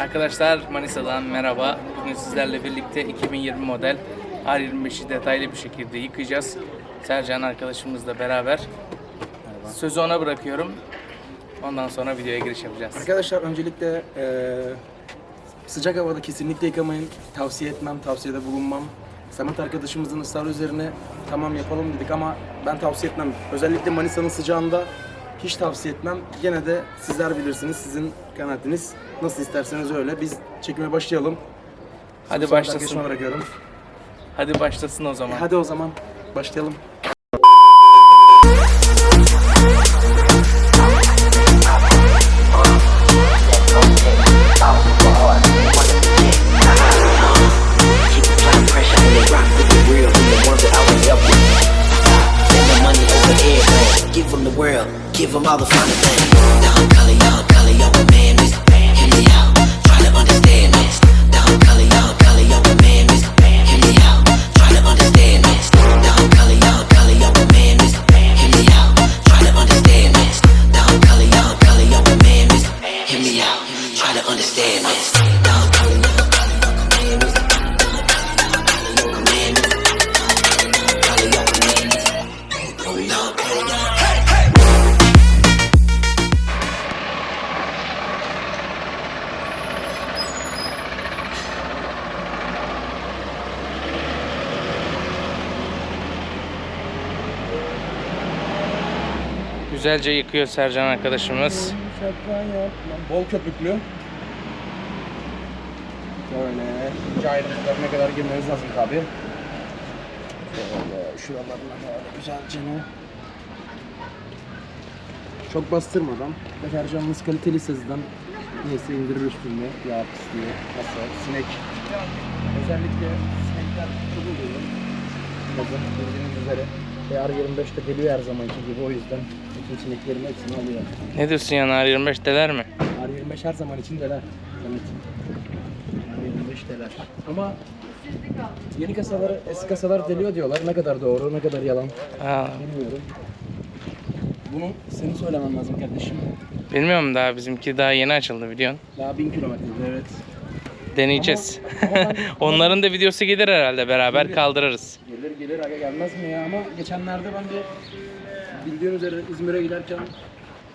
Arkadaşlar Manisa'dan merhaba. Bugün sizlerle birlikte 2020 model R25'i detaylı bir şekilde yıkayacağız. Sercan arkadaşımızla beraber. Sözü ona bırakıyorum. Ondan sonra videoya giriş yapacağız. Arkadaşlar öncelikle eee, sıcak havada kesinlikle yıkamayın. Tavsiye etmem, tavsiyede bulunmam. Samet arkadaşımızın ısrarı üzerine tamam yapalım dedik ama ben tavsiye etmem. Özellikle Manisa'nın sıcağında hiç tavsiye etmem. Gene de sizler bilirsiniz, sizin kanaatiniz. Nasıl isterseniz öyle. Biz çekime başlayalım. Hadi Sonra başlasın. bırakıyorum. Hadi başlasın o zaman. Hadi o zaman başlayalım. from the world. Give them all the finer things. Now I'm calling, now y'all man. Güzelce yıkıyor Sercan arkadaşımız. Bol köpüklü. Böyle ince ayrıntılarına kadar girmeniz lazım tabi. Şöyle şuralarına böyle güzelce ne? Çok bastırmadan. Deterjanınız kaliteli sizden. Neyse indirir üstünde. Yağ pisliği, hasar, sinek. Özellikle sinekler çok oluyor. Bildiğiniz üzere. AR25'te geliyor her zamanki gibi o yüzden bütün sineklerin hepsini alıyor. Ne diyorsun yani R25 deler mi? R25 her zaman için deler. Evet. R25 deler. Ama yeni kasaları, eski kasalar deliyor diyorlar. Ne kadar doğru, ne kadar yalan Aa, bilmiyorum. Bunu senin söylemen lazım kardeşim. bilmiyorum daha bizimki daha yeni açıldı biliyorsun. Daha 1000 kilometrede evet. Deneyeceğiz. Ama- ama ben- Onların da videosu gelir herhalde beraber Gelir. kaldırırız. Gelir gelir aga gelmez mi ya ama geçenlerde ben de bildiğin üzere İzmir'e giderken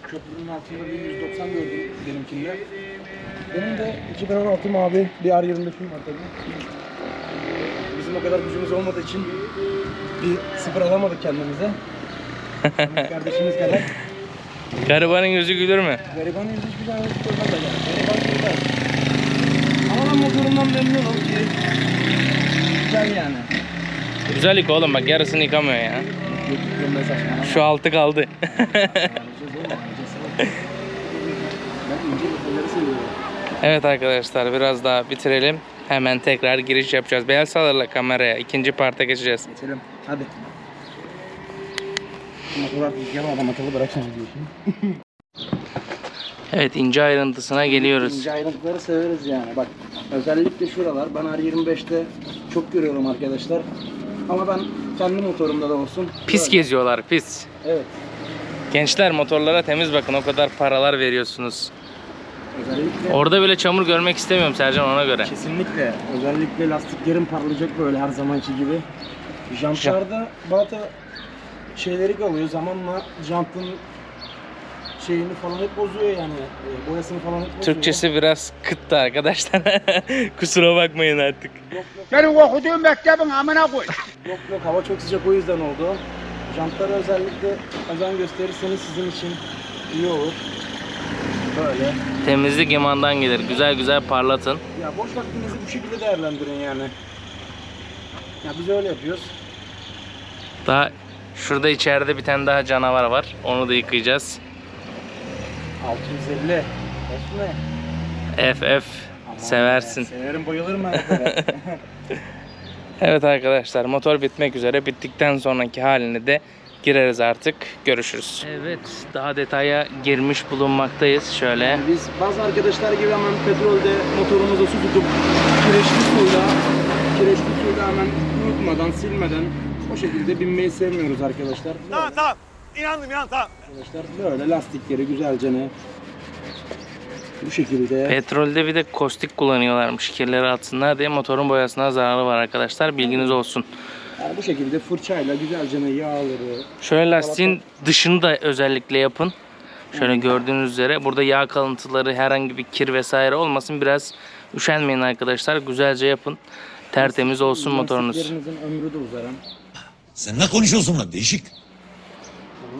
köprünün altında bir 190 gördüm benimkinde. Benim de 2016 mavi bir R25'im var tabii. Bizim o kadar gücümüz olmadığı için bir sıfır alamadık kendimize. Ahmet Kardeşimiz kadar. Garibanın yüzü gülür mü? Garibanın yüzü hiçbir zaman hiç görmez aga. Gariban güzel. Ama ben motorumdan memnunum ki. Güzel yani. Güzellik oğlum bak yarısını yıkamıyor ya. Şu altı kaldı. Evet arkadaşlar biraz daha bitirelim. Hemen tekrar giriş yapacağız. Beyaz salarla kameraya ikinci parta geçeceğiz. Geçelim. Hadi. Motor artık akıllı. Evet ince ayrıntısına geliyoruz. İnce ayrıntıları severiz yani. Bak özellikle şuralar. Ben R25'te çok görüyorum arkadaşlar. Ama ben kendi motorumda da olsun. Pis böyle. geziyorlar pis. Evet. Gençler motorlara temiz bakın o kadar paralar veriyorsunuz. Özellikle Orada bile çamur görmek istemiyorum Sercan ona göre. kesinlikle özellikle lastiklerin parlayacak böyle her zamanki gibi. Jantlarda bazı şeyleri kalıyor. Zamanla jantın şeyini falan hep bozuyor yani. E, Boyasını falan hep bozuyor. Türkçesi biraz kıttı arkadaşlar. Kusura bakmayın artık. Yok yok. Senin okuduğun mektebin amına koy. Yok yok hava çok sıcak o yüzden oldu. Jantlara özellikle özen gösterirseniz sizin için iyi olur. Böyle. Temizlik imandan gelir. Güzel güzel parlatın. Ya boş vaktinizi bu şekilde değerlendirin yani. Ya biz öyle yapıyoruz. Daha şurada içeride bir tane daha canavar var. Onu da yıkayacağız. 650. Of ne? FF Aman seversin. be, Severim bayılırım ben. Evet arkadaşlar motor bitmek üzere. Bittikten sonraki halini de gireriz artık. Görüşürüz. Evet daha detaya girmiş bulunmaktayız. Şöyle. Yani biz bazı arkadaşlar gibi hemen petrolde motorumuza su tutup kireçli suyla kireçli suyla hemen unutmadan, silmeden o şekilde binmeyi sevmiyoruz arkadaşlar. Tamam tamam. İnandım inan tamam. Arkadaşlar böyle lastikleri güzelce ne Bu şekilde. Petrolde bir de kostik kullanıyorlarmış kirleri atsınlar diye motorun boyasına zararı var arkadaşlar. Bilginiz olsun. Yani bu şekilde fırçayla güzelce yağları. Şöyle lastiğin dışını da özellikle yapın. Şöyle gördüğünüz üzere burada yağ kalıntıları herhangi bir kir vesaire olmasın. Biraz üşenmeyin arkadaşlar. Güzelce yapın. Tertemiz olsun motorunuz. Ömrü de uzar. hem. Sen ne konuşuyorsun lan değişik?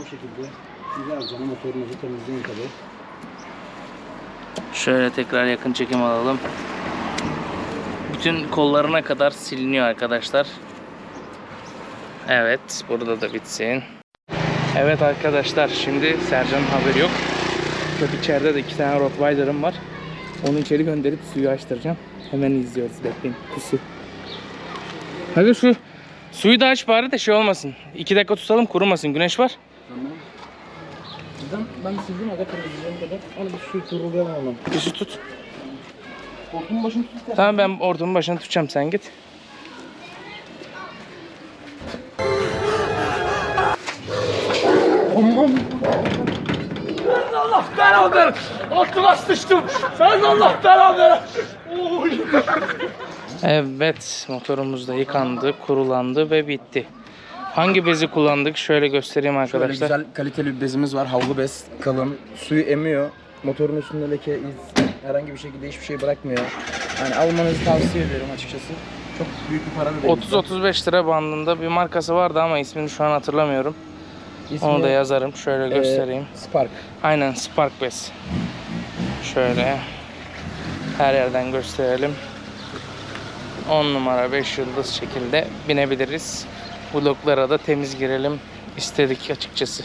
Şekilde güzelce motorunuzu temizleyin tabii. Şöyle tekrar yakın çekim alalım. Bütün kollarına kadar siliniyor arkadaşlar. Evet, burada da bitsin. Evet arkadaşlar, şimdi Sercan'ın haberi yok. Çok içeride de iki tane Rottweiler'ım var. Onu içeri gönderip suyu açtıracağım. Hemen izliyoruz, bekleyin. Pusu. Hadi şu suyu da aç bari de şey olmasın. İki dakika tutalım, kurumasın. Güneş var. Tamam. Bizden ben sildim aga temizleyeceğim kadar. Onu bir su turulayalım oğlum. Dışı tut. Koltuğun başını tut. Tamam ben ortamın başına tutacağım, sen git. Aman. Allah beraber altıma sıçtım. Sen Allah beraber. Evet, motorumuz da yıkandı, kurulandı ve bitti. Hangi bezi kullandık? Şöyle göstereyim arkadaşlar. güzel kaliteli bir bezimiz var. Havlu bez. Kalın. Suyu emiyor. Motorun üstünde leke, iz herhangi bir şekilde hiçbir şey bırakmıyor. Yani almanızı tavsiye ediyorum açıkçası. Çok büyük bir para da değil. 30-35 lira bandında bir markası vardı ama ismini şu an hatırlamıyorum. İsmi, Onu da yazarım. Şöyle e, göstereyim. Spark. Aynen Spark bez. Şöyle her yerden gösterelim. 10 numara 5 yıldız şekilde binebiliriz. Bloklara da temiz girelim istedik açıkçası.